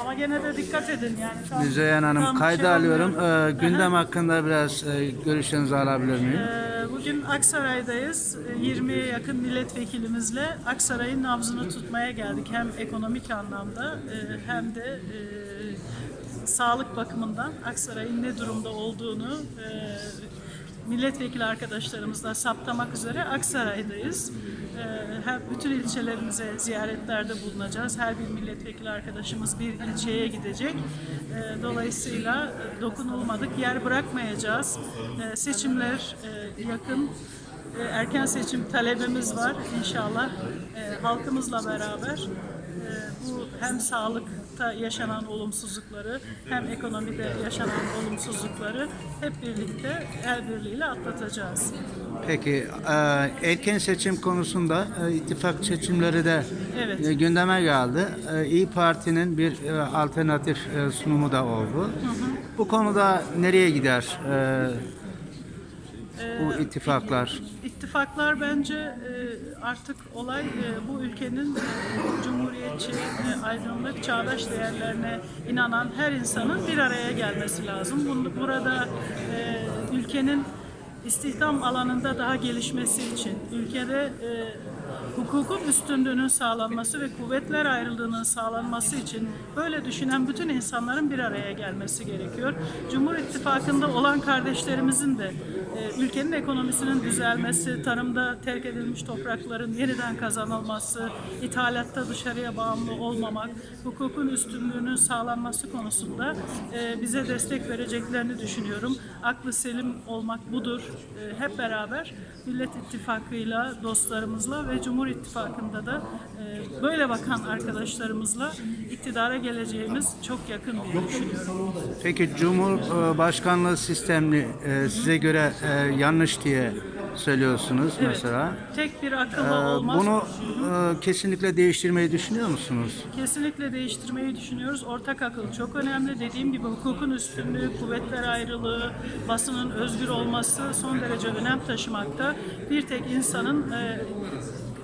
Ama gene de dikkat edin yani. Müzeyyen Hanım tam kayda şey alıyorum. Ee, gündem hakkında biraz e, görüşlerinizi alabilir miyim? Ee, Bugün Aksaray'dayız. Ee, 20'ye yakın milletvekilimizle Aksaray'ın nabzını tutmaya geldik. Hem ekonomik anlamda e, hem de e, sağlık bakımından Aksaray'ın ne durumda olduğunu e, milletvekili arkadaşlarımızla saptamak üzere Aksaray'dayız. Ee, Her bütün ilçelerimize ziyaretlerde bulunacağız. Her bir milletvekili arkadaşımız bir ilçeye gidecek. Ee, Dolayısıyla e, dokunulmadık yer bırakmayacağız. Ee, Seçimler e, yakın. Erken seçim talebimiz var inşallah. Ee, Halkımızla beraber e, bu hem sağlıkta yaşanan olumsuzlukları hem ekonomide yaşanan olumsuzlukları hep birlikte el birliğiyle atlatacağız. Peki e, erken seçim konusunda e, ittifak seçimleri de Evet. e, gündeme geldi. İyi Parti'nin bir alternatif sunumu da oldu. Bu konuda nereye gider bu ittifaklar? İttifaklar bence e, artık olay e, bu ülkenin e, cumhuriyetçi, aydınlık, çağdaş değerlerine inanan her insanın bir araya gelmesi lazım. Bunu, burada ülkenin istihdam alanında daha gelişmesi için, ülkede hukukun üstünlüğünün sağlanması ve kuvvetler ayrılığının sağlanması için böyle düşünen bütün insanların bir araya gelmesi gerekiyor. Cumhur İttifakı'nda olan kardeşlerimizin de ülkenin ekonomisinin düzelmesi, tarımda terk edilmiş toprakların yeniden kazanılması, ithalatta dışarıya bağımlı olmamak, hukukun üstünlüğünün sağlanması konusunda e, bize destek vereceklerini düşünüyorum. Aklı selim olmak budur. E, Hep beraber Millet İttifakı'yla, dostlarımızla ve Cumhur İttifakı'nda da e, böyle bakan arkadaşlarımızla iktidara geleceğimiz çok yakın diye düşünüyorum. Peki Cumhurbaşkanlığı sistemini e, size göre e, yanlış diye söylüyorsunuz Evet. mesela. Tek bir E, akılla olmaz. Bunu e, kesinlikle değiştirmeyi düşünüyor musunuz? Kesinlikle değiştirmeyi düşünüyoruz. Ortak akıl çok önemli. Dediğim gibi hukukun üstünlüğü, kuvvetler ayrılığı, basının özgür olması son derece önem taşımakta. Bir tek insanın e,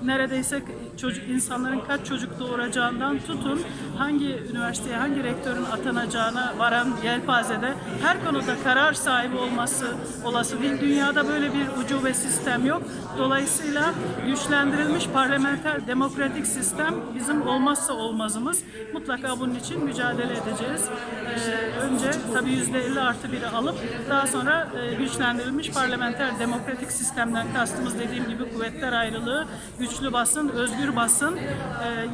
neredeyse çocuk insanların kaç çocuk doğuracağından tutun hangi üniversiteye hangi rektörün atanacağına varan yelpazede her konuda karar sahibi olması olası değil. Dünyada böyle bir ucube sistem yok. Dolayısıyla güçlendirilmiş parlamenter demokratik sistem bizim olmazsa olmazımız. Mutlaka bunun için mücadele edeceğiz. Ee, önce tabii %50 artı 1'i alıp daha sonra e, güçlendirilmiş parlamenter demokratik sistemden kastımız dediğim gibi kuvvetler ayrılığı, güçlü basın, özgür basın, e,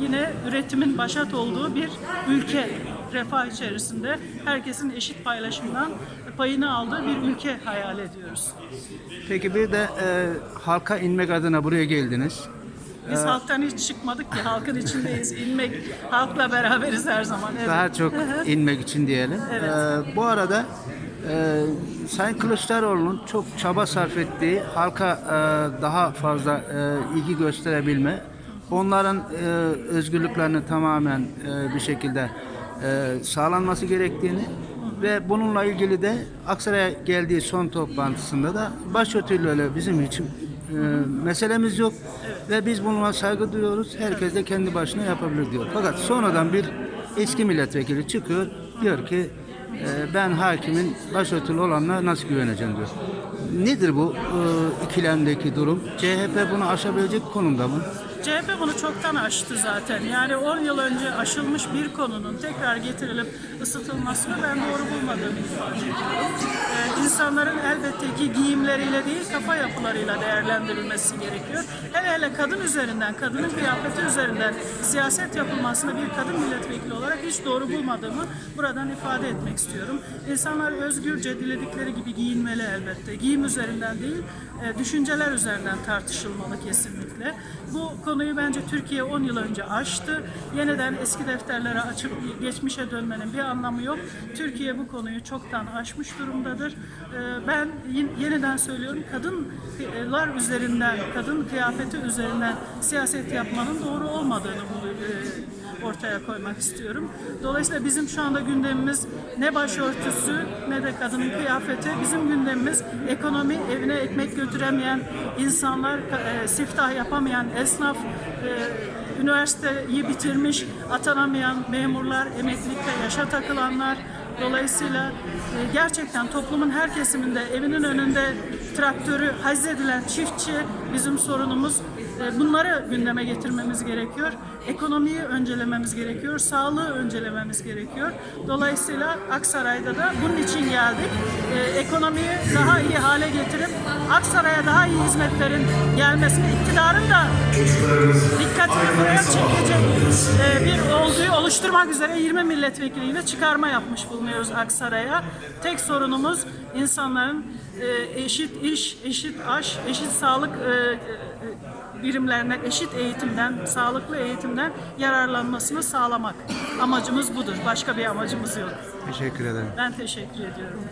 yine üretimin başat olduğu bir ülke refah içerisinde herkesin eşit paylaşımdan payını aldığı bir ülke hayal ediyoruz. Peki bir de e, halka inmek adına buraya geldiniz. Biz halktan hiç çıkmadık ki halkın içindeyiz. İnmek, halkla beraberiz her zaman. Evet. Daha çok inmek için diyelim. Evet. E, bu arada e, Sayın Kılıçdaroğlu'nun çok çaba sarf ettiği halka e, daha fazla e, ilgi gösterebilme, onların e, özgürlüklerini tamamen e, bir şekilde e, sağlanması gerektiğini ve bununla ilgili de Aksaray'a geldiği son toplantısında da başörtülerle bizim için e, meselemiz yok ve biz bununla saygı duyuyoruz. Herkes de kendi başına yapabilir diyor. Fakat sonradan bir eski milletvekili çıkıyor diyor ki e, ben hakimin başörtülü olanlara nasıl güveneceğim diyor. Nedir bu e, ikilemdeki durum? CHP bunu aşabilecek konumda mı? CHP bunu çoktan aştı zaten. Yani 10 yıl önce aşılmış bir konunun tekrar getirilip ısıtılmasını ben doğru bulmadığımı ifade ediyorum. Ee, insanların elbette ki giyimleriyle değil kafa yapılarıyla değerlendirilmesi gerekiyor. Hele hele kadın üzerinden, kadının kıyafeti üzerinden siyaset yapılmasını bir kadın milletvekili olarak hiç doğru bulmadığımı buradan ifade etmek istiyorum. İnsanlar özgürce diledikleri gibi giyinmeli elbette. Giyim üzerinden değil, e, düşünceler üzerinden tartışılmalı kesinlikle. Bu konuyu bence Türkiye 10 yıl önce aştı. Yeniden eski defterlere açıp geçmişe dönmenin bir anlamı yok. Türkiye bu konuyu çoktan aşmış durumdadır. Ee, Ben yeniden söylüyorum kadınlar üzerinden, kadın kıyafeti üzerinden siyaset yapmanın doğru olmadığını bulu- e, ortaya koymak istiyorum. Dolayısıyla bizim şu anda gündemimiz ne başörtüsü ne de kadının kıyafeti. Bizim gündemimiz ekonomi, evine ekmek götüremeyen insanlar, e, siftah yapamayan esnaf, e, üniversiteyi bitirmiş, atanamayan memurlar, emeklilikte yaşa takılanlar, Dolayısıyla e, gerçekten toplumun her kesiminde evinin önünde traktörü edilen çiftçi bizim sorunumuz. Bunları gündeme getirmemiz gerekiyor. Ekonomiyi öncelememiz gerekiyor. Sağlığı öncelememiz gerekiyor. Dolayısıyla Aksaray'da da bunun için geldik. E, Ekonomiyi daha iyi hale getirip Aksaray'a daha iyi hizmetlerin gelmesini iktidarın da dikkatini buraya çekecek e, bir olduğu oluşturmak üzere 20 milletvekiliyle çıkarma yapmış bulunuyoruz Aksaray'a. Tek sorunumuz insanların e, eşit iş, eşit aş, eşit sağlık e, e, birimlerinden, eşit eğitimden, sağlıklı eğitimden yararlanmasını sağlamak. Amacımız budur. Başka bir amacımız yok. Teşekkür ederim. Ben teşekkür ediyorum.